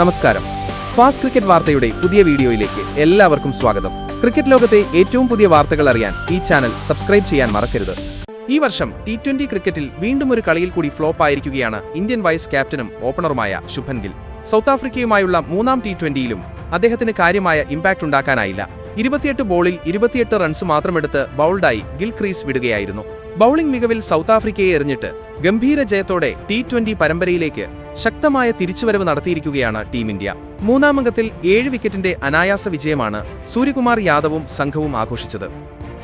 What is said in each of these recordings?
നമസ്കാരം. Fast cricket വാർത്തയുടെ പുതിയ വീഡിയോയിലേക്ക് എല്ലാവർക്കും സ്വാഗതം. ക്രിക്കറ്റ് ലോകത്തെ ഏറ്റവും പുതിയ വാർത്തകൾ അറിയാൻ ഈ ചാനൽ സബ്സ്ക്രൈബ് ചെയ്യാൻ മറക്കരുത്. ഈ വർഷം ടി ട്വന്റി ക്രിക്കറ്റിൽ വീണ്ടും ഒരു കളിയിൽ കൂടി ഫ്ലോപ്പ് ആയിരിക്കുകയാണ് ഇന്ത്യൻ വൈസ് ക്യാപ്റ്റനും ഓപ്പണറുമായ ശുഭൻ ഗിൽ. സൗത്ത് ആഫ്രിക്കയുമായുള്ള മൂന്നാം ടി ട്വന്റിയിലും അദ്ദേഹത്തിന് കാര്യമായ ഇമ്പാക്ട് ഉണ്ടാക്കാനായില്ല. ഇരുപത്തിയെട്ട് ബോളിൽ ഇരുപത്തിയെട്ട് റൺസ് മാത്രമെടുത്ത് ബൗൾഡായി ഗിൽ ക്രീസ് വിടുകയായിരുന്നു. ബൌളിംഗ് മികവിൽ സൗത്ത് ആഫ്രിക്കയെ എറിഞ്ഞിട്ട് ഗംഭീര ജയത്തോടെ ടി ട്വന്റി പരമ്പരയിലേക്ക് ശക്തമായ തിരിച്ചുവരവ് നടത്തിയിരിക്കുകയാണ് ടീം ഇന്ത്യ. മൂന്നാമംഗത്തിൽ ഏഴ് വിക്കറ്റിന്റെ അനായാസ വിജയമാണ് സൂര്യകുമാർ യാദവും സംഘവും ആഘോഷിച്ചത്.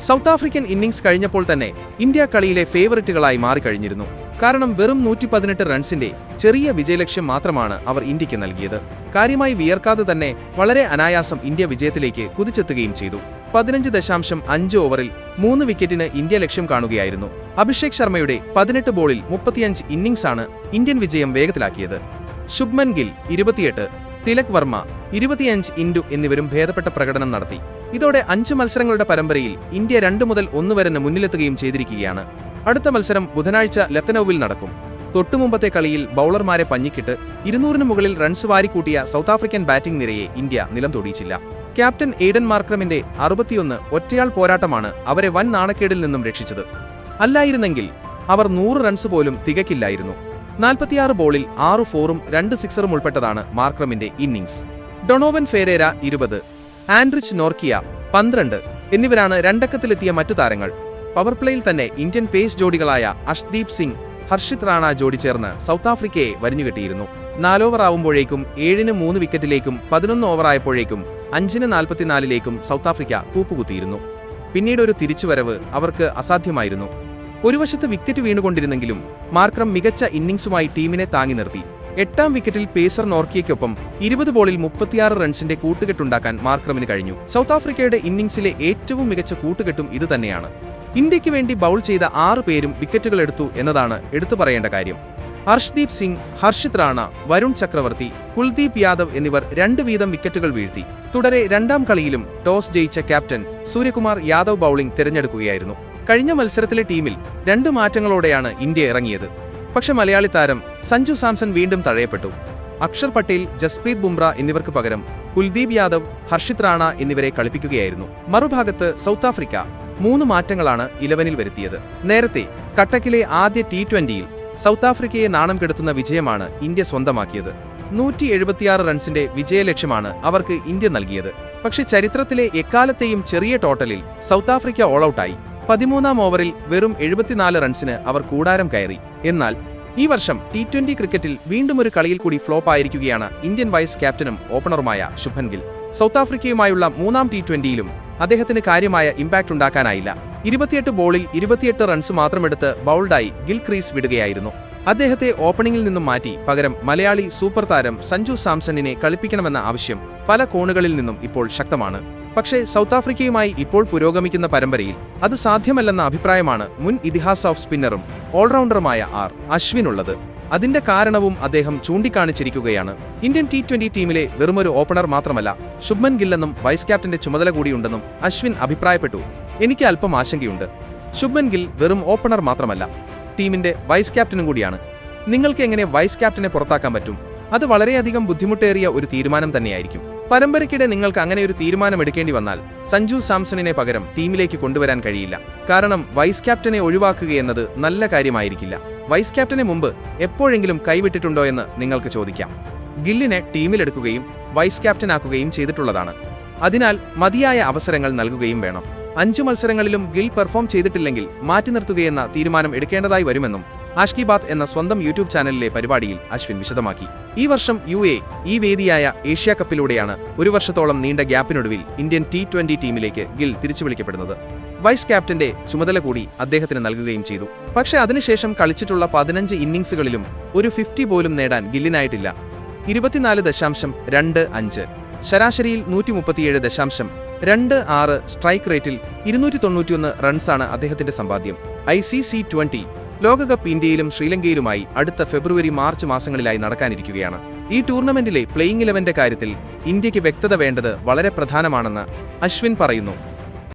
സൗത്ത് ആഫ്രിക്കൻ ഇന്നിംഗ്സ് കഴിഞ്ഞപ്പോൾ തന്നെ ഇന്ത്യ കളിയിലെ ഫേവറിറ്റുകളായി മാറിക്കഴിഞ്ഞിരുന്നു. കാരണം വെറും നൂറ്റി പതിനെട്ട് റൺസിന്റെ ചെറിയ വിജയലക്ഷ്യം മാത്രമാണ് അവർ ഇന്ത്യയ്ക്ക് നൽകിയത്. കാര്യമായി വിയർക്കാതെ തന്നെ വളരെ അനായാസം ഇന്ത്യ വിജയത്തിലേക്ക് കുതിച്ചെത്തുകയും ചെയ്തു. പതിനഞ്ച് ദശാംശം അഞ്ച് ഓവറിൽ മൂന്ന് വിക്കറ്റിന് ഇന്ത്യ ലക്ഷ്യം കാണുകയായിരുന്നു. അഭിഷേക് ശർമ്മയുടെ പതിനെട്ട് ബോളിൽ മുപ്പത്തിയഞ്ച് ഇന്നിംഗ്സാണ് ഇന്ത്യൻ വിജയം വേഗത്തിലാക്കിയത്. ശുഭ്മൻ ഗിൽ ഇരുപത്തിയെട്ട് തിലക് വർമ്മ ഇരുപത്തിയഞ്ച് ഇൻഡു എന്നിവരും ഭേദപ്പെട്ട പ്രകടനം നടത്തി. ഇതോടെ അഞ്ച് മത്സരങ്ങളുടെ പരമ്പരയിൽ ഇന്ത്യ രണ്ട് മുതൽ ഒന്ന് വരെ മുന്നിലെത്തുകയും ചെയ്തിരിക്കുകയാണ്. അടുത്ത മത്സരം ബുധനാഴ്ച ലത്തനോവിൽ നടക്കും. തൊട്ടുമുമ്പത്തെ കളിയിൽ ബൌളർമാരെ പഞ്ഞിക്കിട്ട് ഇരുന്നൂറിന് മുകളിൽ റൺസ് വാരിക്കൂട്ടിയ സൗത്ത് ആഫ്രിക്കൻ ബാറ്റിംഗ് നിരയെ ഇന്ത്യ നിലം തൊടിയിച്ചില്ല. ക്യാപ്റ്റൻ എയ്ഡൻ മാർക്രമിന്റെ അറുപത്തിയൊന്ന് ഒറ്റയാൾ പോരാട്ടമാണ് അവരെ വൻ നാണക്കേടിൽ നിന്നും രക്ഷിച്ചത്. അല്ലായിരുന്നെങ്കിൽ അവർ നൂറ് റൺസ് പോലും തികക്കില്ലായിരുന്നു നാൽപ്പത്തിയാറ് ബോളിൽ ആറ് ഫോറും രണ്ട് സിക്സറും ഉൾപ്പെട്ടതാണ് മാർക്രമിന്റെ ഇന്നിംഗ്സ്. ഡൊണോവൻ ഫേരേര ഇരുപത് ആൻഡ്രിച്ച് നോർക്കിയ പന്ത്രണ്ട് എന്നിവരാണ് രണ്ടക്കത്തിലെത്തിയ മറ്റു താരങ്ങൾ. പവർ പ്ലേയിൽ തന്നെ ഇന്ത്യൻ പേസ് ജോഡികളായ അഷ്ദീപ് സിംഗ് ഹർഷിത് റാണ ജോഡി ചേർന്ന് സൗത്ത് ആഫ്രിക്കയെ വരിഞ്ഞുകെട്ടിയിരുന്നു. നാലോവറാവുമ്പോഴേക്കും ഏഴിന് മൂന്ന് വിക്കറ്റിലേക്കും പതിനൊന്ന് ഓവറായപ്പോഴേക്കും അഞ്ചിന് നാൽപ്പത്തിനാലിലേക്കും സൗത്ത് ആഫ്രിക്ക കൂപ്പുകുത്തിയിരുന്നു. പിന്നീട് ഒരു തിരിച്ചുവരവ് അവർക്ക് അസാധ്യമായിരുന്നു. ഒരു വശത്ത് വിക്കറ്റ് വീണുകൊണ്ടിരുന്നെങ്കിലും മാർക്രം മികച്ച ഇന്നിംഗ്സുമായി ടീമിനെ താങ്ങി നിർത്തി. എട്ടാം വിക്കറ്റിൽ പേസർ നോർക്കിയയ്ക്കൊപ്പം ഇരുപത് ബോളിൽ മുപ്പത്തിയാറ് റൺസിന്റെ കൂട്ടുകെട്ടുണ്ടാക്കാൻ മാർക്രമിന് കഴിഞ്ഞു. സൗത്ത് ആഫ്രിക്കയുടെ ഇന്നിംഗ്സിലെ ഏറ്റവും മികച്ച കൂട്ടുകെട്ടും ഇതുതന്നെയാണ്. ഇന്ത്യയ്ക്ക് വേണ്ടി ബൗൾ ചെയ്ത ആറ് പേരും വിക്കറ്റുകൾ എടുത്തു എന്നതാണ് എടുത്തു പറയേണ്ട കാര്യം. ഹർഷ്ദീപ് സിംഗ് ഹർഷിത് റാണ വരുൺ ചക്രവർത്തി കുൽദീപ് യാദവ് എന്നിവർ രണ്ട് വീതം വിക്കറ്റുകൾ വീഴ്ത്തി. തുടരെ രണ്ടാം കളിയിലും ടോസ് ജയിച്ച ക്യാപ്റ്റൻ സൂര്യകുമാർ യാദവ് ബൌളിംഗ് തിരഞ്ഞെടുക്കുകയായിരുന്നു. കഴിഞ്ഞ മത്സരത്തിലെ ടീമിൽ രണ്ട് മാറ്റങ്ങളോടെയാണ് ഇന്ത്യ ഇറങ്ങിയത്. പക്ഷെ മലയാളി താരം സഞ്ജു സാംസൺ വീണ്ടും തഴയപ്പെട്ടു. അക്ഷർ പട്ടേൽ ജസ്പ്രീത് ബുംറ എന്നിവർക്ക് പകരം കുൽദീപ് യാദവ് ഹർഷിത് റാണ എന്നിവരെ കളിപ്പിക്കുകയായിരുന്നു. മറുഭാഗത്ത് സൗത്ത് ആഫ്രിക്ക മൂന്ന് മാറ്റങ്ങളാണ് ഇലവനിൽ വരുത്തിയത്. നേരത്തെ കട്ടക്കിലെ ആദ്യ ടി ട്വന്റിയിൽ സൗത്ത് ആഫ്രിക്കയെ നാണം കെടുത്തുന്ന വിജയമാണ് ഇന്ത്യ സ്വന്തമാക്കിയത്. നൂറ്റി എഴുപത്തിയാറ് റൺസിന്റെ വിജയലക്ഷ്യമാണ് അവർക്ക് ഇന്ത്യ നൽകിയത്. പക്ഷെ ചരിത്രത്തിലെ എക്കാലത്തെയും ചെറിയ ടോട്ടലിൽ സൗത്ത് ആഫ്രിക്ക ഓൾ ഔട്ടായി പതിമൂന്നാം ഓവറിൽ വെറും എഴുപത്തിനാല് റൺസിന് അവർ കൂടാരം കയറി. എന്നാൽ ഈ വർഷം ടി ട്വന്റി ക്രിക്കറ്റിൽ വീണ്ടും ഒരു കളിയിൽ കൂടി ഫ്ലോപ്പ് ആയിരിക്കുകയാണ് ഇന്ത്യൻ വൈസ് ക്യാപ്റ്റനും ഓപ്പണറുമായ ശുഭൻ ഗിൽ. സൗത്ത് ആഫ്രിക്കയുമായുള്ള മൂന്നാം ടി ട്വന്റിയിലും അദ്ദേഹത്തിന് കാര്യമായ ഇമ്പാക്ട് ഉണ്ടാക്കാനായില്ല. ഇരുപത്തിയെട്ട് ബോളിൽ ഇരുപത്തിയെട്ട് റൺസ് മാത്രമെടുത്ത് ബൗൾഡായി ഗിൽ ക്രീസ് വിടുകയായിരുന്നു. അദ്ദേഹത്തെ ഓപ്പണിംഗിൽ നിന്നും മാറ്റി പകരം മലയാളി സൂപ്പർ താരം സഞ്ജു സാംസണിനെ കളിപ്പിക്കണമെന്ന ആവശ്യം പല കോണുകളിൽ നിന്നും ഇപ്പോൾ ശക്തമാണ്. പക്ഷേ സൗത്ത് ആഫ്രിക്കയുമായി ഇപ്പോൾ പുരോഗമിക്കുന്ന പരമ്പരയിൽ അത് സാധ്യമല്ലെന്ന അഭിപ്രായമാണ് മുൻ ഇതിഹാസ ഓഫ് സ്പിന്നറും ഓൾറൗണ്ടറുമായ ആർ അശ്വിനുള്ളത്. അതിന്റെ കാരണവും അദ്ദേഹം ചൂണ്ടിക്കാണിച്ചിരിക്കുകയാണ്. ഇന്ത്യൻ ടി ട്വന്റി ടീമിലെ വെറുമൊരു ഓപ്പണർ മാത്രമല്ല ശുഭ്മൻ ഗില്ലെന്നും വൈസ് ക്യാപ്റ്റന്റെ ചുമതല കൂടിയുണ്ടെന്നും അശ്വിൻ അഭിപ്രായപ്പെട്ടു. എനിക്ക് അല്പം ആശങ്കയുണ്ട്. ശുഭ്മൻ ഗിൽ വെറും ഓപ്പണർ മാത്രമല്ല ടീമിന്റെ വൈസ് ക്യാപ്റ്റനും കൂടിയാണ്. നിങ്ങൾക്ക് എങ്ങനെ വൈസ് ക്യാപ്റ്റനെ പുറത്താക്കാൻ പറ്റും? അത് വളരെയധികം ബുദ്ധിമുട്ടേറിയ ഒരു തീരുമാനം തന്നെയായിരിക്കും. പരമ്പരയ്ക്കിടെ നിങ്ങൾക്ക് അങ്ങനെ ഒരു തീരുമാനം എടുക്കേണ്ടി വന്നാൽ സഞ്ജു സാംസണിനെ പകരം ടീമിലേക്ക് കൊണ്ടുവരാൻ കഴിയില്ല. കാരണം വൈസ് ക്യാപ്റ്റനെ ഒഴിവാക്കുകയെന്നത് നല്ല കാര്യമായിരിക്കില്ല. വൈസ് ക്യാപ്റ്റനെ മുമ്പ് എപ്പോഴെങ്കിലും കൈവിട്ടിട്ടുണ്ടോ എന്ന് നിങ്ങൾക്ക് ചോദിക്കാം. ഗില്ലിനെ ടീമിലെടുക്കുകയും വൈസ് ക്യാപ്റ്റനാക്കുകയും ചെയ്തിട്ടുള്ളതാണ്. അതിനാൽ മതിയായ അവസരങ്ങൾ നൽകുകയും വേണം. അഞ്ചു മത്സരങ്ങളിലും ഗിൽ പെർഫോം ചെയ്തിട്ടില്ലെങ്കിൽ മാറ്റി നിർത്തുകയെന്ന തീരുമാനം എടുക്കേണ്ടതായി വരുമെന്നും ആഷ്കി ബാത്ത് എന്ന സ്വന്തം യൂട്യൂബ് ചാനലിലെ പരിപാടിയിൽ അശ്വിൻ വിശദമാക്കി. ഈ വർഷം യു എ ഈ വേദിയായ ഏഷ്യ കപ്പിലൂടെയാണ് ഒരു വർഷത്തോളം നീണ്ട ഗ്യാപ്പിനൊടുവിൽ ഇന്ത്യൻ ടി ട്വന്റി ടീമിലേക്ക് ഗിൽ തിരിച്ചു വിളിക്കപ്പെടുന്നത് വൈസ് ക്യാപ്റ്റന്റെ ചുമതല കൂടി അദ്ദേഹത്തിന് നൽകുകയും ചെയ്തു. പക്ഷേ അതിനുശേഷം കളിച്ചിട്ടുള്ള പതിനഞ്ച് ഇന്നിംഗ്സുകളിലും ഒരു ഫിഫ്റ്റി പോലും നേടാൻ ഗില്ലിനായിട്ടില്ല. ഇരുപത്തിനാല് ദശാംശം രണ്ട് അഞ്ച്. ശരാശരിയിൽ നൂറ്റി മുപ്പത്തിയേഴ് ദശാംശം രണ്ട് ആറ് സ്ട്രൈക്ക് റേറ്റിൽ ഇരുന്നൂറ്റി തൊണ്ണൂറ്റിയൊന്ന് റൺസാണ് അദ്ദേഹത്തിന്റെ സമ്പാദ്യം. ഐ സി സി ട്വന്റി ലോകകപ്പ് ഇന്ത്യയിലും ശ്രീലങ്കയിലുമായി അടുത്ത ഫെബ്രുവരി മാർച്ച് മാസങ്ങളിലായി നടക്കാനിരിക്കുകയാണ്. ഈ ടൂർണമെന്റിലെ പ്ലേയിങ് ഇലവന്റെ കാര്യത്തിൽ ഇന്ത്യയ്ക്ക് വ്യക്തത വേണ്ടത് വളരെ പ്രധാനമാണെന്ന് അശ്വിൻ പറയുന്നു.